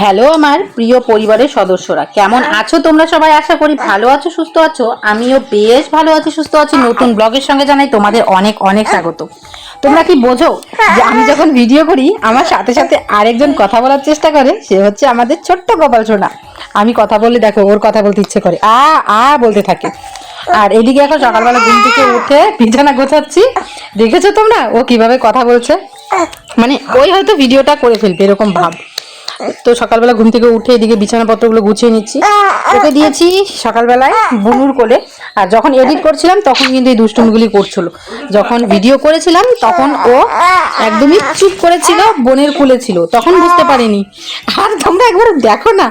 Hello আমার প্রিয় পরিবারের সদস্যরা। কেমন আছো তোমরা সবাই? আশা করি ভালো আছো, সুস্থ আছো। আমিও বেশ ভালো আছি, সুস্থ আছি। নতুন ব্লগের সঙ্গে জানাই তোমাদের অনেক অনেক স্বাগত। তোমরা কি বোঝো যে আমি যখন ভিডিও করি, আমার সাথে সাথে আরেকজন কথা বলার চেষ্টা করে, সে হচ্ছে আমাদের ছোট্ট গোপাল সোনা। আমি কথা বললে দেখো, ওর কথা বলতে ইচ্ছে করে। আ আ বলতে থাকে। আর এদিকে এখন সকালবেলা ঘুম থেকে উঠে বিছানা গোছাচ্ছি। দেখেছ তোমরা? ও কীভাবে কথা বলছে? মানে ওই হয়তো ভিডিওটা করে ফেলবে, এরকম ভাব। তো সকালবেলা ঘুম থেকে উঠে এদিকে বিছানাপত্রগুলো গুছিয়ে নিচ্ছি। ওকে দিয়েছি সকালবেলায় বুনুর কোলে। আর যখন এডিট করছিলাম তখন কিন্তু এই দুষ্টুমিগুলি করছিল। যখন ভিডিও করেছিলাম তখন ও একদমই চুপ করেছিল বোনের কোলে ছিল। তখন বুঝতে পারিনি। আর তোমরা একবার দেখো না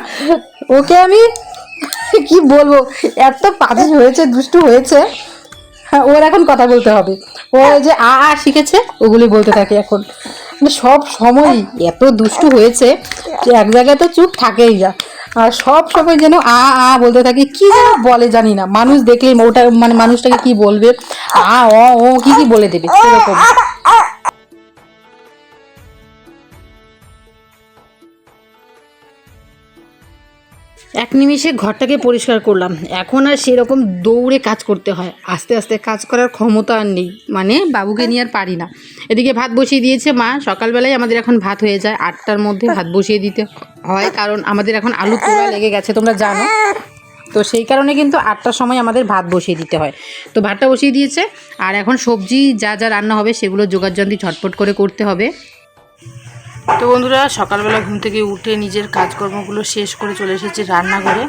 ওকে আমি কি বলব? এত পাজি হয়েছে দুষ্টু হয়েছে। হ্যাঁ, ওর এখন কথা বলতে হবে। ও যে আ আ শিখেছে ওগুলি বলতে থাকে এখন। মানে সব সময় এত দুষ্টু হয়েছে। এক জায়গায় তো চুপ থাকেই যা। আর সব সময় যেন আ আ বলতে থাকে, কি যেন বলে জানি না। মানুষ দেখলেই ওটা মানে মানুষটাকে কি বলবে? আ, অ, ও, কি কি বলে দেবে? এরকম এক নিমিষে ঘরটাকে পরিষ্কার করলাম। এখন আর সেরকম দৌড়ে কাজ করতে হয়। আস্তে আস্তে কাজ করার ক্ষমতা আর নেই। মানে বাবুকে নিয়ে আর পারি না। এদিকে ভাত বসিয়ে দিয়েছে মা। সকালবেলায় আমাদের এখন ভাত হয়ে যায়। আটটার মধ্যে ভাত বসিয়ে দিতে হয় কারণ আমাদের এখন আলু তোলা লেগে গেছে, তোমরা জানো। তো সেই কারণে কিন্তু আটটার সময় আমাদের ভাত বসিয়ে দিতে হয়। তো ভাতটা বসিয়ে দিয়েছে। আর এখন সবজি যা যা রান্না হবে সেগুলো যোগাযোগ ঝটপট করে করতে হবে। তো বন্ধুরা, সকালবেলা ঘুম থেকে উঠে নিজের কাজকর্মগুলো শেষ করে চলে এসেছি রান্নাঘরে।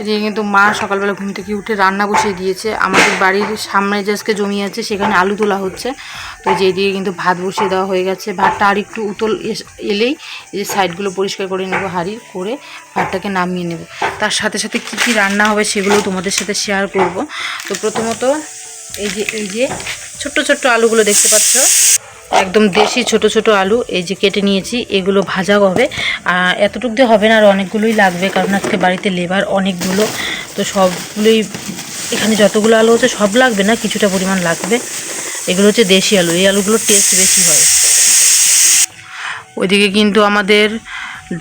এদিকে কিন্তু মা সকালবেলা ঘুম থেকে উঠে রান্না বসিয়ে দিয়েছে। আমাদের বাড়ির সামনে যে আজকে জমি আছে, সেখানে আলু তোলা হচ্ছে। তো যে এদিকে কিন্তু ভাত বসিয়ে দেওয়া হয়ে গেছে। ভাতটা আর একটু উতল এলেই এই যে সাইডগুলো পরিষ্কার করে নেব হাঁড়ির করে ভাতটাকে নামিয়ে নেব। তার সাথে সাথে কি কি রান্না হবে সেগুলো তোমাদের সাথে শেয়ার করব। তো প্রথমত এই যে এই যে ছোট্ট ছোট্ট আলুগুলো দেখতে পাচ্ছ। একদম দেশি ছোট ছোট আলু, এই যে কেটে নিয়েছি, এগুলো ভাজা হবে। এতটুক দিয়ে হবে না, আর অনেকগুলোই লাগবে, কারণ আজকে বাড়িতে লেবার অনেকগুলো, তো সবগুলোই এখানে যতগুলো আলু হচ্ছে সব লাগবে না, কিছুটা পরিমাণ লাগবে। এগুলো হচ্ছে দেশি আলু, এই আলুগুলোর টেস্ট বেশি হয়। ওইদিকে কিন্তু আমাদের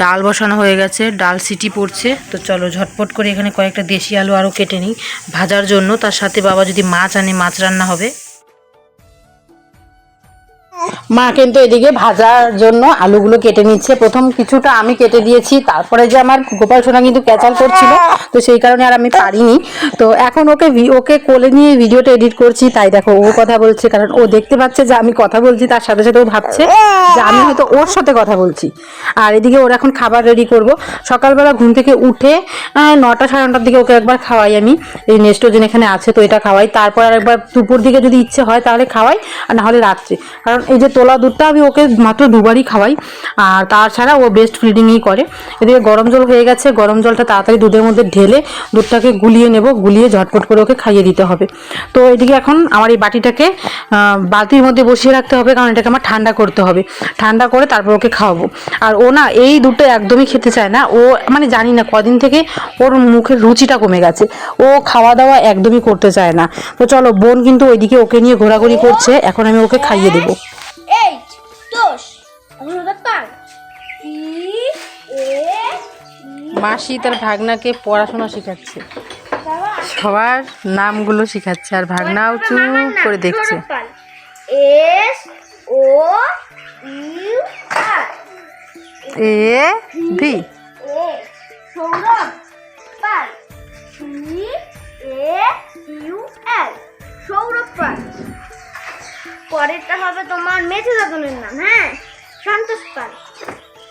ডাল বসানো হয়ে গেছে, ডাল সিটি পড়ছে, তো চলো ঝটপট করে এখানে কয়েকটা দেশি আলু আরও কেটে নিই, ভাজার জন্য। তার সাথে বাবা যদি মাছ আনে, মাছ রান্না হবে। মা কিন্তু এদিকে ভাজার জন্য আলুগুলো কেটে নিচ্ছে। প্রথম কিছুটা আমি কেটে দিয়েছি, তারপরে যে আমার গোপাল সোনা কিন্তু ক্যাচাল করছিল, তো সেই কারণে আর আমি পারিনি। তো এখন ওকে ওকে কোলে নিয়ে ভিডিওটা এডিট করছি, তাই দেখো ও কথা বলছে, কারণ ও দেখতে পাচ্ছে যে আমি কথা বলছি, তার সাথে সাথে ও ভাবছে যে আমি হয়তো ওর সাথে কথা বলছি। আর এদিকে ওর এখন খাবার রেডি করব। সকালবেলা ঘুম থেকে উঠে নটা সাড়ে নটার দিকে ওকে একবার খাওয়াই আমি। এই নেস্টোজেন এখানে আছে, তো এটা খাওয়াই। তারপর আর একবার দুপুর দিকে যদি ইচ্ছে হয়, তাহলে খাওয়াই, আর না হলে রাত্রে। কারণ এই যে তোলা দুধটা আমি ওকে মাত্র দুবারই খাওয়াই, আর তাছাড়া ও বেস্ট ফিডিংই করে। এদিকে গরম জল হয়ে গেছে, গরম জলটা তাড়াতাড়ি দুধের মধ্যে ঢেলে দুধটাকে গুলিয়ে নেব, গুলিয়ে ঝটপট করে ওকে খাইয়ে দিতে হবে। তো এদিকে এখন আমার এই বাটিটাকে বালতির মধ্যে বসিয়ে রাখতে হবে, কারণ এটাকে আমার ঠান্ডা করতে হবে। ঠান্ডা করে তারপর ওকে খাওয়াবো। আর ও না, এই দুধটা একদমই খেতে চায় না। ও মানে জানি না, কদিন থেকে ওর মুখের রুচিটা কমে গেছে। ও খাওয়া দাওয়া একদমই করতে চায় না। তো চলো, বোন কিন্তু ওইদিকে ওকে নিয়ে ঘোরাঘুরি করছে, এখন আমি ওকে খাইয়ে দেবো। E, মাসি তার ভাগনাকে পড়াশোনা শেখাচ্ছে। সবার নামগুলো শেখাচ্ছে আর ভাগনাও চুপ করে দেখছে। S, O, U, R. A V Sourav. Pal. C A U L. Sourav Pal. পরেরটা হবে তোমার মেথি দাদনের নাম হ্যাঁ? সন্তোষ পাল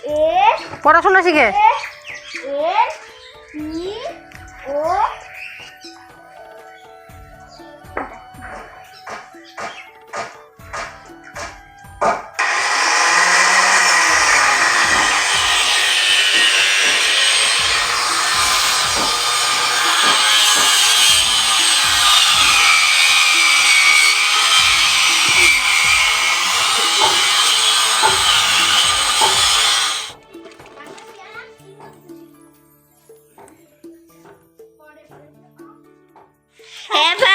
এ পড়াশোনা শিখে? এ ই ও Have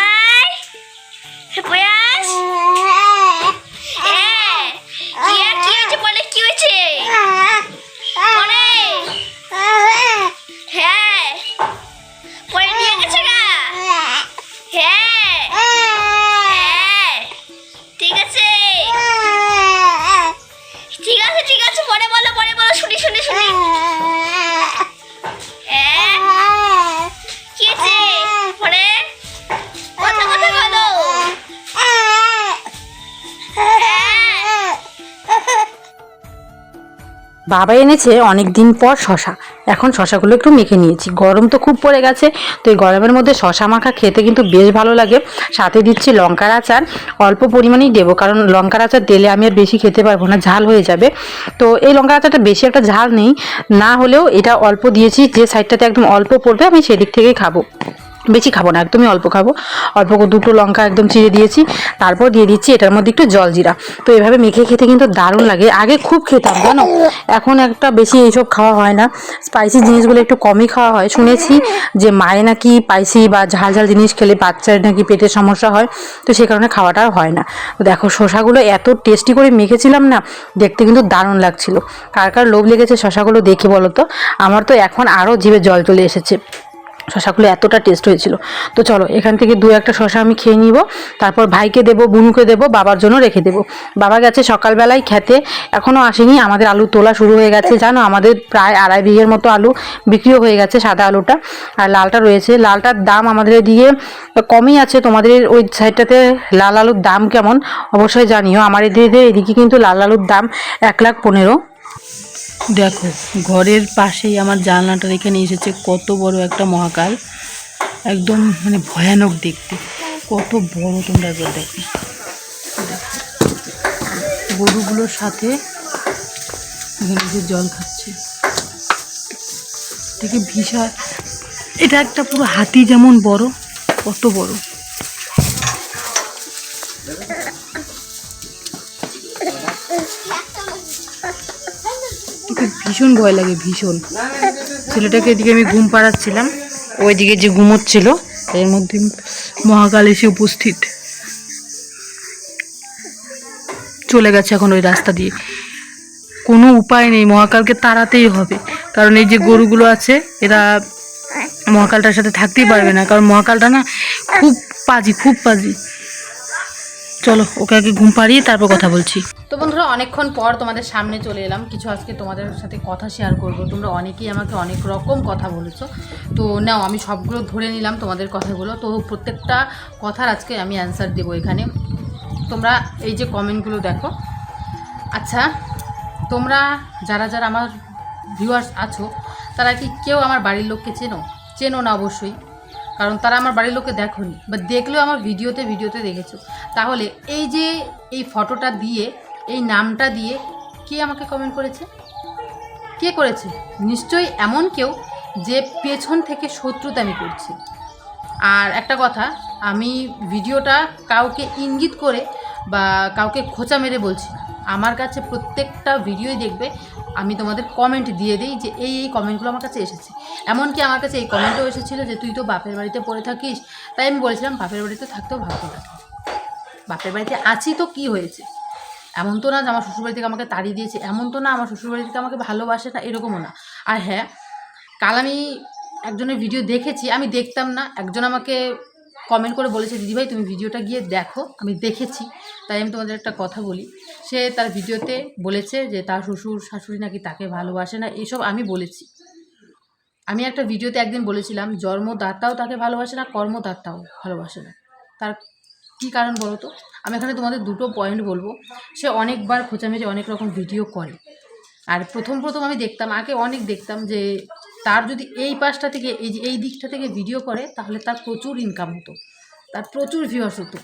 বাবা এনেছে অনেক দিন পর শশা। এখন শশাগুলো একটু মেখে নিয়েছি। গরম তো খুব পড়ে গেছে, তো এই গরমের মধ্যে শশা মাখা খেতে কিন্তু বেশ ভালো লাগে। সাথে দিচ্ছি লঙ্কার আচার। অল্প পরিমাণেই দেবো, কারণ লঙ্কার আচার দিলে আমি আর বেশি খেতে পারব না, ঝাল হয়ে যাবে। তো এই লঙ্কার আচারটা বেশি একটা ঝাল নেই, না হলেও এটা অল্প দিয়েছি, যে সাইডটাতে একদম অল্প পড়বে আমি সেদিক থেকেই খাব। বেশি খাব না, একদমই অল্প খাব। অল্প দুটো লঙ্কা একদম চিড়ে দিয়েছি, তারপর দিয়ে দিচ্ছি এটার মধ্যে একটু জল জিরা। তো এভাবে মেখে খেতে কিন্তু দারুণ লাগে। আগে খুব খেতাম, জানো? এখন একটা বেশি এইসব খাওয়া হয় না। স্পাইসি জিনিসগুলো একটু কমই খাওয়া হয়। শুনেছি যে মায়ে নাকি স্পাইসি বা ঝাল ঝাল জিনিস খেলে বাচ্চার নাকি পেটের সমস্যা হয়, তো সেই কারণে খাওয়াটা হয় না। দেখো, শশাগুলো এত টেস্টি করে মেখেছিলাম না, দেখতে কিন্তু দারুণ লাগছিল। কার কার লোভ লেগেছে শশাগুলো দেখে বলো তো? আমার তো এখন আরও জিভে জল চলে এসেছে। শশাগুলো এতটা টেস্ট হয়েছিল। তো চলো, এখান থেকে দু একটা শশা আমি খেয়ে নিব, তারপর ভাইকে দেবো, বুনুকে দেবো, বাবার জন্য রেখে দেবো। বাবা গেছে সকালবেলায় খেতে এখনও আসেনি, আমাদের আলু তোলা শুরু হয়ে গেছে, জানো? আমাদের প্রায় আড়াই বিঘের মতো আলু বিক্রিও হয়ে গেছে সাদা আলুটা, আর লালটা রয়েছে। লালটার দাম আমাদের দিয়ে কমই আছে, তোমাদের ওই সাইডটাতে লাল আলুর দাম কেমন? অবশ্যই জানিও। আমার এদিকে এদিকে কিন্তু লাল আলুর দাম এক লাখ পনেরো। দেখো, ঘরের পাশেই আমার জানলাটার এখানে এসেছে কত বড় একটা মহাকাল। একদম মানে ভয়ানক দেখতে। কত বড় তোমরা একবার দেখো। গরুগুলোর সাথে যে জল খাচ্ছে। দেখে বিশাল। এটা একটা পুরো হাতি যেমন বড়, কত বড়। দেখে ভীষণ ভয় লাগে, ভীষণ। ছেলেটাকে এদিকে আমি ঘুম পাড়াচ্ছিলাম ওইদিকে যে ঘুমোচ্ছিল, এর মধ্যে মহাকাল এসে উপস্থিত। চলে গেছে এখন ওই রাস্তা দিয়ে। কোনো উপায় নেই, মহাকালকে তাড়াতেই হবে। কারণ এই যে গরুগুলো আছে, এরা মহাকালটার সাথে থাকতেই পারবে না। কারণ মহাকালটা না খুব পাজি খুব পাজি। চলো, ওকে আগে ঘুম পাড়িয়ে তারপর কথা বলছি। তো বন্ধুরা, অনেকক্ষণ পর তোমাদের সামনে চলে এলাম। কিছু আজকে তোমাদের সাথে কথা শেয়ার করব। তোমরা অনেকেই আমাকে অনেক রকম কথা বলেছ। তো নাও, আমি সবগুলো ধরে নিলাম তোমাদের কথাগুলো। তো প্রত্যেকটা কথার আজকে আমি অ্যান্সার দেবো এখানে। তোমরা এই যে কমেন্টগুলো দেখো। আচ্ছা তোমরা যারা যারা আমার ভিউয়ার্স আছো, তারা কি কেউ আমার বাড়ির লোককে চেনো? চেনো না অবশ্যই। কারণ তারা আমার বাড়ির লোককে দেখোনি। বা দেখলেও আমার ভিডিওতে ভিডিওতে দেখেছ। তাহলে এই যে এই ফটোটা দিয়ে, এই নামটা দিয়ে কে আমাকে কমেন্ট করেছে? কে করেছে? নিশ্চয়ই এমন কেউ যে পেছন থেকে শত্রুতা আমি করছি। আর একটা কথা, আমি ভিডিওটা কাউকে ইঙ্গিত করে বা কাউকে খোঁচা মেরে বলছি আমার কাছে প্রত্যেকটা ভিডিওই দেখবে আমি তোমাদের কমেন্ট দিয়ে দিই যে এই এই কমেন্টগুলো আমার কাছে এসেছে। এমনকি আমার কাছে এই কমেন্টও এসেছিল যে তুই তো বাপের বাড়িতে পড়ে থাকিস। তাই আমি বলেছিলাম, বাপের বাড়িতে থাকতেও ভাবতে থাকে বাপের বাড়িতে আছি তো কি হয়েছে? এমন তো না যে আমার শ্বশুরবাড়ি থেকে আমাকে তাড়িয়ে দিয়েছে, এমন তো না আমার শ্বশুরবাড়ি থেকে আমাকে ভালোবাসে না, এরকমও না। আর হ্যাঁ কাল আমি একজনের ভিডিও দেখেছি, আমি দেখতাম না, একজন আমাকে কমেন্ট করে বলেছে দিদিভাই তুমি ভিডিওটা গিয়ে দেখো, আমি দেখেছি। তাই আমি তোমাদের একটা কথা বলি। সে তার ভিডিওতে বলেছে যে, তার শ্বশুর, শাশুড়ি নাকি তাকে ভালোবাসে না? এসব আমি বলেছি। আমি একটা ভিডিওতে একদিন বলেছিলাম, জন্মদাতাও তাকে ভালোবাসে না, কর্মদাতাও ভালোবাসে না। তার কী কারণ বলো তো? আমি এখানে তোমাদের দুটো পয়েন্ট বলব। সে অনেকবার খোঁচা মেরে অনেক রকম ভিডিও করে। আর প্রথম প্রথম আমি দেখতাম, আগে অনেক দেখতাম যে তার যদি এই পাশটা থেকে, এই যে এই দিকটা থেকে ভিডিও করে, তাহলে তার প্রচুর ইনকাম হতো। তার প্রচুর ভিউয়ার্স হতো।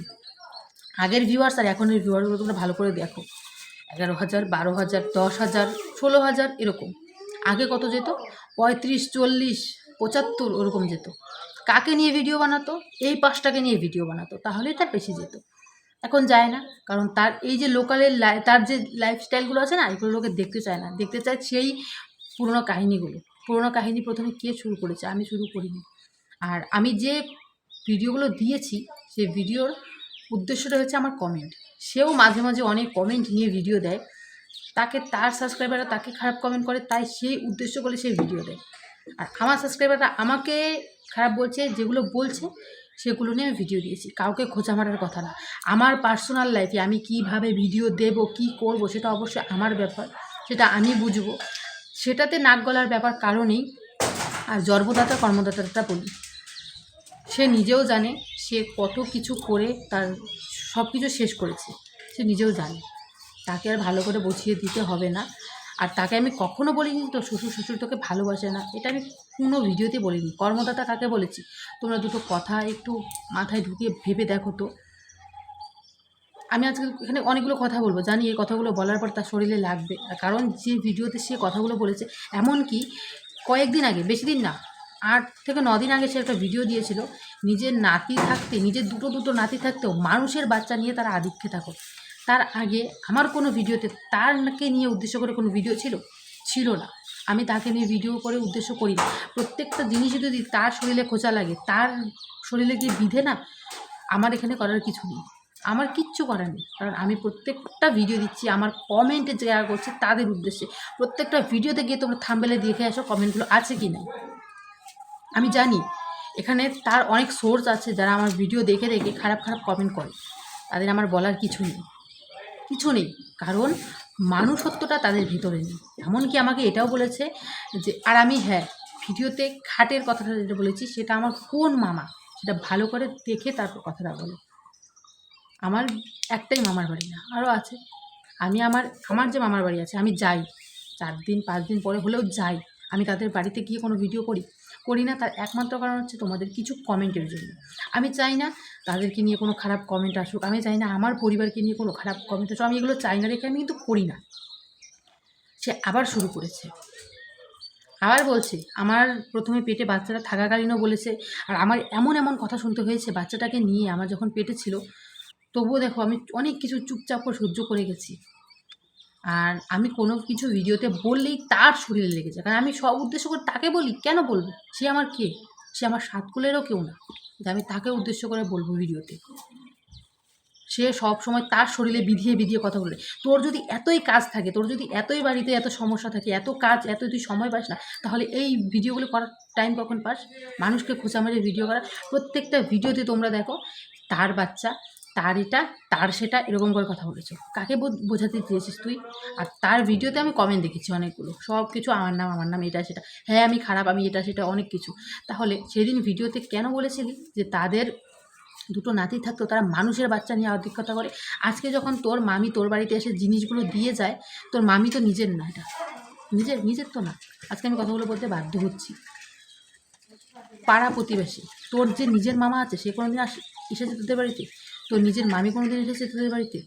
আগের ভিউয়ার্স আর এখনের ভিউয়ার্সগুলো তোমরা ভালো করে দেখো। এগারো হাজার, বারো হাজার, দশ হাজার, ষোলো হাজার, এরকম। আগে কত যেত? পঁয়ত্রিশ, চল্লিশ, পঁচাত্তর, ওরকম যেত। কাকে নিয়ে ভিডিও বানাতো? এই পাঁচটাকে নিয়ে ভিডিও বানাতো। তাহলেই তার বেশি যেত। এখন যায় না। কারণ তার এই যে লোকালের তার যে লাইফস্টাইলগুলো আছে না, এগুলো লোকে দেখতে চায় না। দেখতে চায় সেই পুরোনো কাহিনিগুলো। পুরোনো কাহিনী প্রথমে কে শুরু করেছে? আমি শুরু করিনি। আর আমি যে ভিডিওগুলো দিয়েছি সেই ভিডিওর উদ্দেশ্যটা হচ্ছে আমার কমেন্ট সেও মাঝে মাঝে অনেক কমেন্ট নিয়ে ভিডিও দেয়। তাকে তার সাবস্ক্রাইবাররা তাকে খারাপ কমেন্ট করে, তাই সেই উদ্দেশ্য করে সেই ভিডিও দেয়। আর আমার সাবস্ক্রাইবাররা আমাকে খারাপ বলছে, যেগুলো বলছে, সেগুলো নিয়ে আমি ভিডিও দিয়েছি। কাউকে খোঁচা মারার কথা না। আমার পার্সোনাল লাইফে আমি কীভাবে ভিডিও দেব, কি করব, সেটা অবশ্যই আমার ব্যাপার। সেটা আমি বুঝব। সেটাতে নাক গলার ব্যাপার কারণেই আর জন্মদাতা কর্মদাতাটা বলি। সে নিজেও জানে, সে কত কিছু করে তার সব কিছু শেষ করেছে। সে নিজেও জানে। তাকে আর ভালো করে বুঝিয়ে দিতে হবে না। আর তাকে আমি কখনো বলিনি তো শ্বশুর শ্বশুর তোকে ভালোবাসে না। এটা আমি কোনো ভিডিওতে বলিনি। কর্মদাতা কাকে বলেছি? তোমরা দুটো কথা একটু মাথায় ঢুকিয়ে ভেবে দেখো তো। আমি আজকে এখানে অনেকগুলো কথা বলব, জানি এই কথাগুলো বলার পর তার শরীরে লাগবে। কারণ যে ভিডিওতে সে কথাগুলো বলেছে, এমনকি কয়েকদিন আগে, বেশি দিন না, আট থেকে দিন আগে সে একটা ভিডিও দিয়েছিল, নিজের নাতি থাকতে, নিজের দুটো দুটো নাতি থাকতেও মানুষের বাচ্চা নিয়ে তারা আদিক্ষে থাকো। তার আগে আমার কোনো ভিডিওতে, তারকে নিয়ে উদ্দেশ্য করে কোনো ভিডিও ছিল? ছিল না। আমি তাকে নিয়ে ভিডিও করে উদ্দেশ্য করি না। প্রত্যেকটা জিনিসই যদি তার শরীরে খোঁচা লাগে, তার শরীরে গিয়ে বিধে না? আমার এখানে করার কিছু নেই। আমার কিচ্ছু করার নেই। কারণ আমি প্রত্যেকটা ভিডিও দিচ্ছি, আমার কমেন্টে যারা করছে তাদের উদ্দেশ্যে। প্রত্যেকটা ভিডিওতে গিয়ে তোমরা থাম্বেলে দেখে আসো কমেন্টগুলো আছে কি না আমি জানি, এখানে তার অনেক সোর্স আছে যারা আমার ভিডিও দেখে দেখে খারাপ খারাপ কমেন্ট করে। তাদের আমার বলার কিছু নেই। কিছু নেই, কারণ মানুষত্বটা তাদের ভিতরে নেই। এমনকি আমাকে এটাও বলেছে যে, আর আমি হ্যাঁ ভিডিওতে খাটের কথাটা যেটা বলেছি, সেটা আমার কোন মামা। সেটা ভালো করে দেখে তারপর কথাটা বলে। আমার একটাই মামার বাড়ি না, আরও আছে। আমি আমার আমার যে মামার বাড়ি আছে, আমি যাই। চার দিন, পাঁচ দিন পরে হলেও যাই। আমি তাদের বাড়িতে গিয়ে কোনো ভিডিও করি করি না। তার একমাত্র কারণ হচ্ছে তোমাদের কিছু কমেন্টের জন্য। আমি চাই না তাদেরকে নিয়ে কোনো খারাপ কমেন্ট আসুক। আমি চাই না আমার পরিবারকে নিয়ে কোনো খারাপ কমেন্ট আসুক। আমি এগুলো চাই না রেখে আমি কিন্তু করি না। সে আবার শুরু করেছে। আবার বলছে, আমার প্রথমে পেটে বাচ্চাটা থাকাকালীনও বলেছে। আর আমার এমন এমন কথা শুনতে হয়েছে, বাচ্চাটাকে নিয়ে আমার যখন পেটে ছিল তবুও দেখো আমি অনেক কিছু চুপচাপ করে সহ্য করে গেছি। আর আমি কোনো কিছু ভিডিওতে বললেই তার শরীরে লেগে যায়। কারণ আমি সব উদ্দেশ্য করে তাকে বলি, কেন বলব? সে আমার কে? সে আমার সাতকুলেরও কেউ না। আমি তাকে উদ্দেশ্য করে বলব ভিডিওতে। সে সব সময় তার শরীরে বিধিয়ে বিধিয়ে কথা বলে। তোর যদি এতই কাজ থাকে, তোর যদি এতই বাড়িতে এত সমস্যা থাকে, এত কাজ, এত তুই সময় পাস না, তাহলে এই ভিডিওগুলো করার টাইম কখন পাস? মানুষকে খোঁচা মেরে ভিডিও করা। প্রত্যেকটা ভিডিওতে তোমরা দেখো, তার বাচ্চা তার এটা তার সেটা এরকম করে কথা বলেছ। কাকে বোঝাতে চেয়েছিস তুই? আর তার ভিডিওতে আমি কমেন্ট দেখেছি অনেকগুলো। সব কিছু আমার নাম আমার নাম, এটা, সেটা। হ্যাঁ আমি খারাপ, আমি এটা, সেটা, অনেক কিছু। তাহলে সেদিন ভিডিওতে কেন বলেছিলি যে তাদের দুটো নাতি থাকতো, তারা মানুষের বাচ্চা নিয়ে অধিকতা করে? আজকে যখন তোর মামি তোর বাড়িতে এসে জিনিসগুলো দিয়ে যায়, তোর মামি তো নিজের না এটা। নিজের নিজের তো না। আজকে আমি কথাগুলো বলতে বাধ্য হচ্ছি। পাড়া প্রতিবেশী, তোর যে নিজের মামা আছে, সে কোনোদিন আস, এসেছে তোদের বাড়িতে? তোর নিজের মামি কোনোদিন এসেছে তোদের বাড়িতে?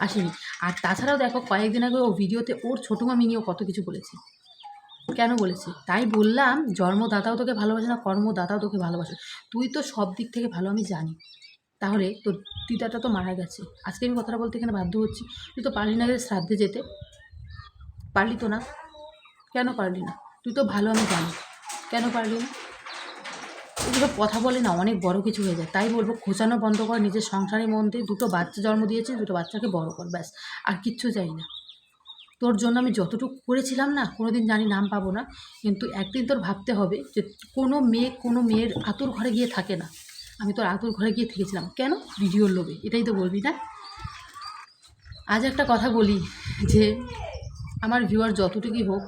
আসেনি। আর তাছাড়াও দেখো, কয়েকদিন আগে ও ভিডিওতে ওর ছোটো মামি নিয়েও কত কিছু বলেছে। কেন বলেছে? তাই বললাম, জন্মদাতাও তোকে ভালোবাসে না, কর্মদাতাও তোকে ভালোবাসে। তুই তো সব দিক থেকে ভালো, আমি জানি। তাহলে তোর দিদাটা তো মারা গেছে। আজকে আমি কথাটা বলতে এখানে বাধ্য হচ্ছি। তুই তো পারলি না শ্রাদ্ধে যেতে। পারলি তো না? কেন পারলি না? তুই তো ভালো, আমি জানি। কেন পারলি না? এগুলো কথা বলে না, অনেক বড় কিছু হয়ে যায়। তাই বলব, খোঁচানো বন্ধ কর, নিজের সংসারের মধ্যে দুটো বাচ্চা জন্ম দিয়েছে, দুটো বাচ্চাকে বড় কর, ব্যাস, আর কিচ্ছু চাই না। তোর জন্য আমি যতটুকু করেছিলাম না, কোনোদিন জানি নাম পাবো না, কিন্তু একদিন তোর ভাবতে হবে যে কোনো মেয়ে, কোনো মেয়ের আতুর ঘরে গিয়ে থাকে না। আমি তোর আতুর ঘরে গিয়ে থেকেছিলাম। কেন? ভিডিওর লোভে, এটাই তো বলবি না আজ একটা কথা বলি যে, আমার ভিউয়ার যতটুকুই হোক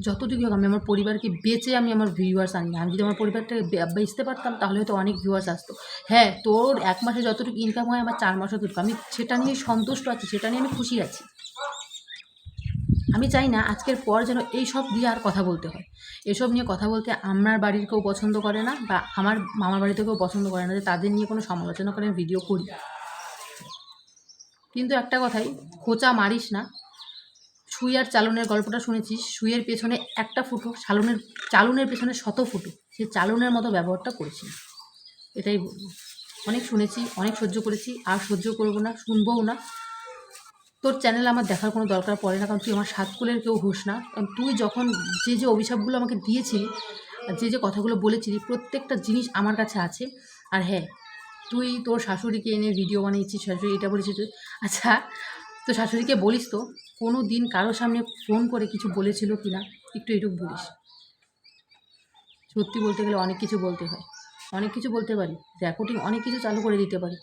যতটুকু হোক, আমি আমার পরিবারকে বেঁচে আমি আমার ভিউয়ার্স আনি। আমি যদি আমার পরিবারটাকে বেচতে পারতাম, তাহলে হয়তো অনেক ভিউয়ার্স আসতো। হ্যাঁ তোর এক মাসে যতটুকু ইনকাম হয়, আমার চার মাসে আমি সেটা নিয়ে সন্তুষ্ট আছি, সেটা নিয়ে আমি খুশি আছি। আমি চাই না আজকের পর যেন এই সব দিয়ে আর কথা বলতে হয়। এসব নিয়ে কথা বলতে আমার বাড়ির কেউ পছন্দ করে না বা আমার মামার বাড়িতে কেউ পছন্দ করে না, যে তাদের নিয়ে কোনো সমালোচনা করে ভিডিও করি। কিন্তু একটা কথাই, খোঁচা মারিস না। সুই আর চালনের গল্পটা শুনেছিস? সুইয়ের পেছনে একটা ফুটো চালনের চালনের পেছনে শত ফুটো। সে চালনের মতো ব্যবহারটা করেছি এটাই বলব। অনেক শুনেছি, অনেক সহ্য করেছি। আর সহ্য করব না, শুনবও না। তোর চ্যানেল আমার দেখার কোনো দরকার পড়ে না, কারণ তুই আমার সাতকুলের কেউ হোস না। কারণ তুই যখন যে যে অভিশাপগুলো আমাকে দিয়েছিলি যে যে কথাগুলো বলেছিলি, প্রত্যেকটা জিনিস আমার কাছে আছে। আর হ্যাঁ তুই তোর শাশুড়িকে এনে ভিডিও বানিয়েছিস, শাশুড়ি এটা বলেছিস তুই আচ্ছা তো শাশুড়িকে বলিস তো? কোনো দিন কারোর সামনে ফোন করে কিছু বলেছিল কি না, একটু এটুকু বলিস। সত্যি বলতে গেলে অনেক কিছু বলতে হয়। অনেক কিছু বলতে পারি রেকর্ডিং অনেক কিছু চালু করে দিতে পারি,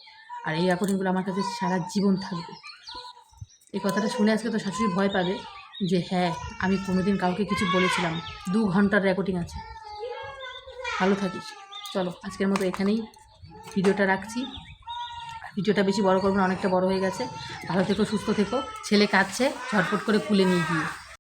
আর এই রেকর্ডিংগুলো আমার কাছে সারা জীবন থাকবে। এই কথাটা শুনে আজকে তো শাশুড়ি ভয় পাবে যে হ্যাঁ আমি কোনোদিন কাউকে কিছু বলেছিলাম, দু ঘণ্টার রেকর্ডিং আছে। ভালো থাকিস। চলো, আজকের মতো এখানেই। ভিডিওটা রাখছি। ভিডিওটা বেশি বড় করব না, অনেকটা বড় হয়ে গেছে। ভালো থেকো, সুস্থ থেকো। ছেলে কাঁদছে, ঝটপট করে খুলে নিয়ে গিয়ে।